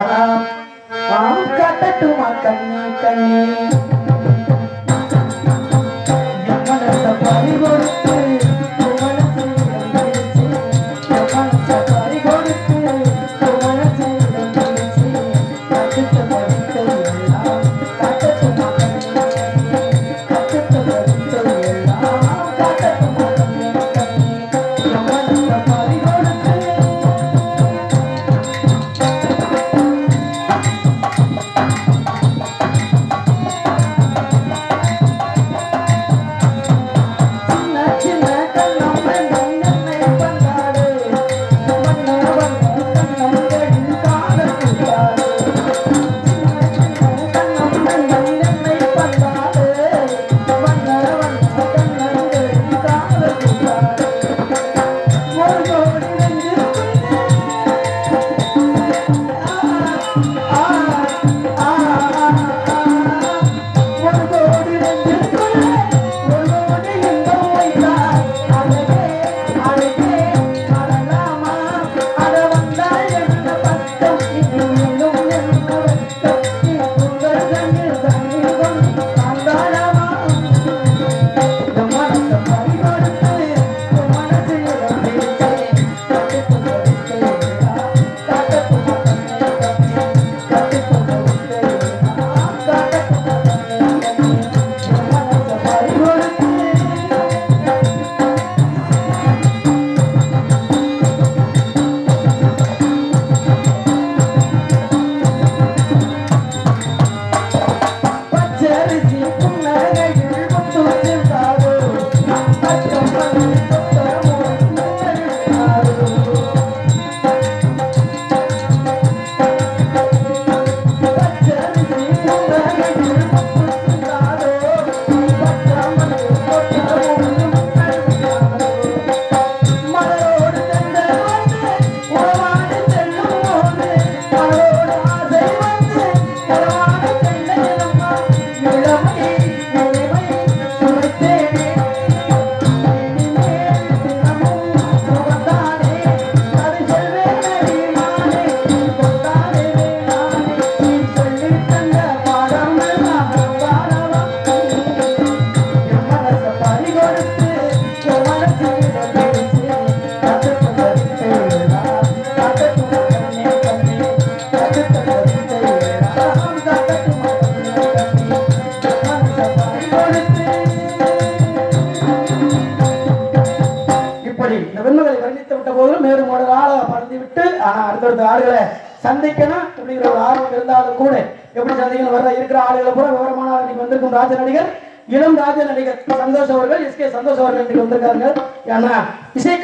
வாம் கட்டட்டுமா கண்ணே கண்ணே ஆளுகளை சந்திக்கணும் அப்படிங்கிற ஒரு ஆர்வம் இருந்தாலும் கூட எப்படி சந்திக்கணும் வர இருக்கிற ஆளுகளை கூட விவரமான ஆள் வந்திருக்கும் ராஜ நடிகர் இளம் ராஜ நடிகர் சந்தோஷ் அவர்கள் எஸ் கே சந்தோஷ் அவர்கள் இன்றைக்கு வந்திருக்காங்க ஏன்னா இசை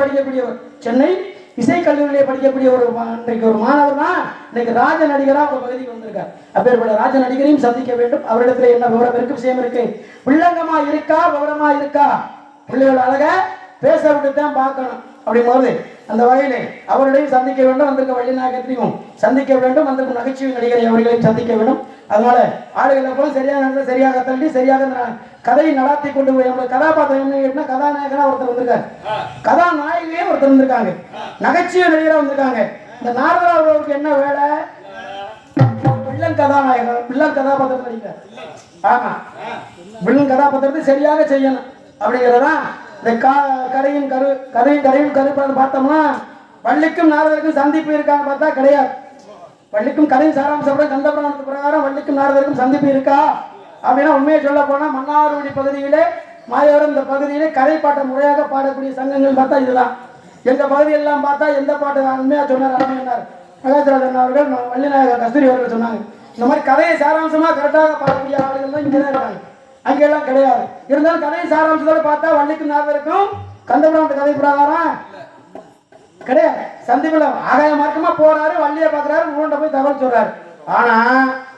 படிக்கக்கூடியவர் சென்னை இசை படிக்கக்கூடிய ஒரு இன்றைக்கு ஒரு மாணவர் தான் இன்னைக்கு ராஜ நடிகராக உங்க பகுதிக்கு வந்திருக்கார். அப்பேற்பட்ட ராஜ நடிகரையும் சந்திக்க வேண்டும். அவரிடத்துல என்ன விவரம் இருக்கு விஷயம் இருக்கு? உள்ளங்கமா இருக்கா விவரமா இருக்கா? பிள்ளைகள் அழக பேச விட்டு தான் பார்க்கணும். அப்படிங்கும்போது அந்த வகையிலே அவர்களையும் சந்திக்க வேண்டும் வந்திருக்க வள்ளிநாயகத்தையும் சந்திக்க வேண்டும் வந்திருக்கும் நகைச்சுவை நடிகரை அவர்களையும் சந்திக்க வேண்டும். அதனால ஆளுகளை போல சரியாக சரியாக தள்ளி சரியாக கதையை நடாத்தி கொண்டு போய் நம்மளோட கதாபாத்திரம் என்ன கேட்டினா கதாநாயகனா ஒருத்தர் வந்திருக்காரு. கதாநாயகியே ஒருத்தர் வந்திருக்காங்க. நகைச்சுவை நடிகரா வந்திருக்காங்க. இந்த நாரதா அவர்களுக்கு என்ன வேலை? வில்லன் கதாநாயகன் வில்லன் கதாபாத்திரம் நடிக்கிறார். ஆமா. வில்லன் கதாபாத்திரத்தை சரியாக செய்யணும். அப்படிங்கிறதான் இந்த கரு கரையும் கரையும் கருப்பான்னு பார்த்தோம்னா வள்ளிக்கும் நாரதருக்கும் சந்திப்பு இருக்கான்னு பார்த்தா கிடையாது. வள்ளிக்கும் கரையும் சாராம்சம் கந்த புராணத்து பிரகாரம் வள்ளிக்கும் நாரதருக்கும் சந்திப்பு இருக்கா? அப்படின்னா உண்மையை சொல்ல போனால் மன்னார்குடி பகுதியிலே மாயவரம் இந்த பகுதியிலே கதை பாட்டை முறையாக பாடக்கூடிய சங்கங்கள் பார்த்தா இதுதான். எங்கள் பகுதியெல்லாம் பார்த்தா எந்த பாட்டு உண்மையாக சொன்னார் அருமையானார் மகாஜராஜன் அவர்கள் வள்ளிநாயகர் கஸ்தூரி அவர்கள் சொன்னாங்க. இந்த மாதிரி கதையை சாராம்சமாக கரெக்டாக பாடக்கூடிய ஆளுகள் தான் இங்கே தான் இருக்காங்க. அங்கெல்லாம் கிடையாது. இருந்தாலும் கதையை சாராம்சத்தோட பார்த்தா வள்ளிக்கும் நாரதருக்கும் கந்தபுராணத்து கதை பிரகாரம் கிடையாது. சந்திப்பில் ஆகாய மார்க்கமா போறாரு வள்ளியை பார்க்குறாரு உருண்ட போய் தகவல் சொல்றாரு. ஆனா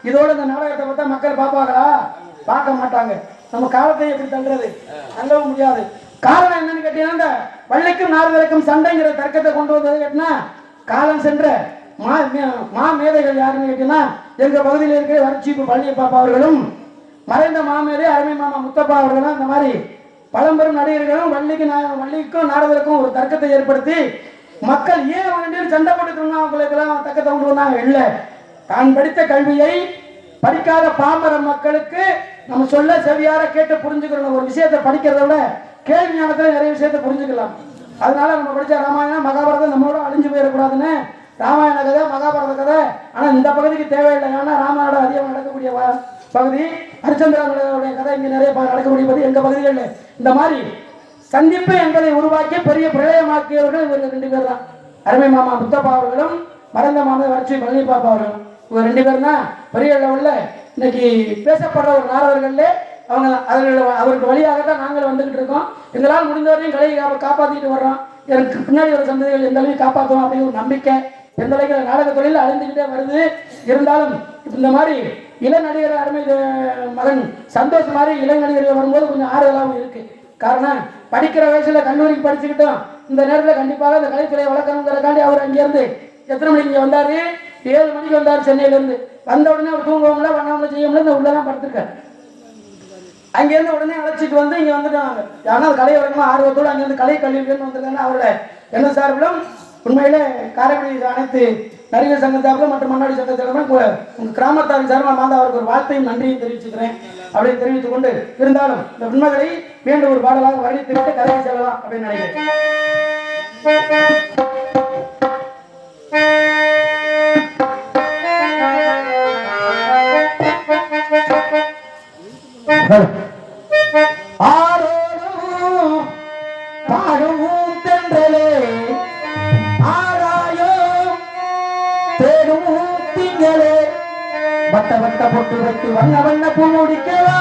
இதோட இந்த நாடகத்தை பார்த்தா மக்கள் பார்ப்பாங்களா? பார்க்க மாட்டாங்க. நம்ம காலத்தை எப்படி தள்ளுறது? தள்ளவும் முடியாது. காரணம் என்னன்னு கேட்டீங்கன்னா இந்த வள்ளிக்கும் நாரதருக்கும் சண்டைங்கிற தர்க்கத்தை கொண்டு வந்தது கேட்டினா காலம் சென்ற மா மா மேதைகள் யாருன்னு கேட்டீங்கன்னா எங்கள் பகுதியில் இருக்கிற வறட்சிப்பு பழனியப்பாப்பா அவர்களும் மறைந்த மாமேதை அருமை மாமா முத்தப்பா அவர்களும் இந்த மாதிரி பழம்பெரும் நடிகர்களும் வள்ளிக்கு நா- வள்ளிக்கும் நாரதருக்கும் ஒரு தர்க்கத்தை ஏற்படுத்தி மக்கள் ஏன் வேண்டிய சண்டை போட்டுக்கணும் அவங்களுக்கெல்லாம் தக்கத்தை கொண்டு வந்தாங்க? இல்லை. தான் படித்த கல்வியை படிக்காத பாமர மக்களுக்கு நம்ம சொல்ல செவியார கேட்டு புரிஞ்சுக்கிறோம் ஒரு விஷயத்தை படிக்கிறத விட கேள்வி ஞானத்தில் நிறைய விஷயத்தை புரிஞ்சுக்கலாம். அதனால நம்ம படித்த ராமாயணம் மகாபாரதம் நம்மளோட அழிஞ்சு போயிடக்கூடாதுன்னு ராமாயண கதை மகாபாரத கதை. ஆனால் இந்த பகுதிக்கு தேவையில்லை. ஏன்னா ராமாயணம் அதிகம் நடக்கக்கூடிய பகுதி ஹரிச்சந்திராவுடைய கதை இங்கே நிறைய நடக்க முடியும். பகுதி எங்க பகுதிகளில் இந்த மாதிரி சந்திப்பு எங்களை உருவாக்கி பெரிய பிரளயமாக்கியவர்கள் இவர்கள் ரெண்டு பேர் தான். அருமை மாமா முத்தப்பா அவர்களும் மறந்த மாமா வறட்சி பழனி பாப்பா அவர்களும். இவங்க ரெண்டு பேரும் தான் பெரிய லெவலில் இன்னைக்கு பேசப்படுற ஒரு நாளவர்களில் அவங்க அவர்கள் அவருக்கு வழியாக தான் நாங்கள் வந்துக்கிட்டு இருக்கோம். எங்களால் முடிந்தவரையும் கலையை காப்பாற்றிட்டு வர்றோம். எனக்கு பின்னாடி ஒரு சந்ததிகள் எந்த அளவுக்கு காப்பாற்றுவோம் அப்படின்னு ஒரு நம்பிக்கை எந்த அளவுக்கு நாடக தொழில் அழிந்துக்கிட்டே வருது. இருந்தாலும் இந்த மாதிரி இளநடிகர் அருமை மகன் சந்தோஷ் மாதிரி இளநடிகர்கள் வரும்போது கொஞ்சம் ஆறுதலாகவும் இருக்கு. காரணம் படிக்கிற வயசுல கல்லூரிக்கு படிச்சுக்கிட்டோம். இந்த நேரத்தில் கண்டிப்பாக இந்த கலைத்துறையை வளர்க்கணுங்கிறக்காண்டி அவர் அங்கேருந்து எத்தனை மணிக்கு இங்கே வந்தார்? ஏழு மணிக்கு வந்தார் சென்னையிலேருந்து. வந்த உடனே அவர் தூங்குவோம்ல பண்ணாமல செய்யோம்ல இந்த உள்ள தான் படுத்திருக்காரு. அங்கேருந்து உடனே அழைச்சிட்டு வந்து இங்கே வந்துட்டாங்க. யாருன்னா கலை வழக்கமாக ஆர்வத்தோடு அங்கேருந்து கலை கல்வி வந்திருக்காங்க. அவரோட என்ன சார்பிலும் உண்மையிலே காரைக்குடி அனைத்து நடிகர் சங்க சார்பிலும் மற்றும் மன்னாடி சங்க சார்பிலும் உங்க- கிராமத்தாரின் சார்பாக நான் அவருக்கு ஒரு வாழ்த்தையும் நன்றியும் தெரிவிச்சுக்கிறேன். அப்படின்னு தெரிவித்துக் கொண்டு இருந்தாலும் இந்த உண்மைகளை வேண்ட ஒரு பாடலாக வருணித்து விட்டு கதையை செல்லலாம் அப்படின்னு நினைக்கிறேன். திங்களே வட்ட வட்ட பொட்டு வைத்து வண்ண வண்ண பூ முடிக்கவா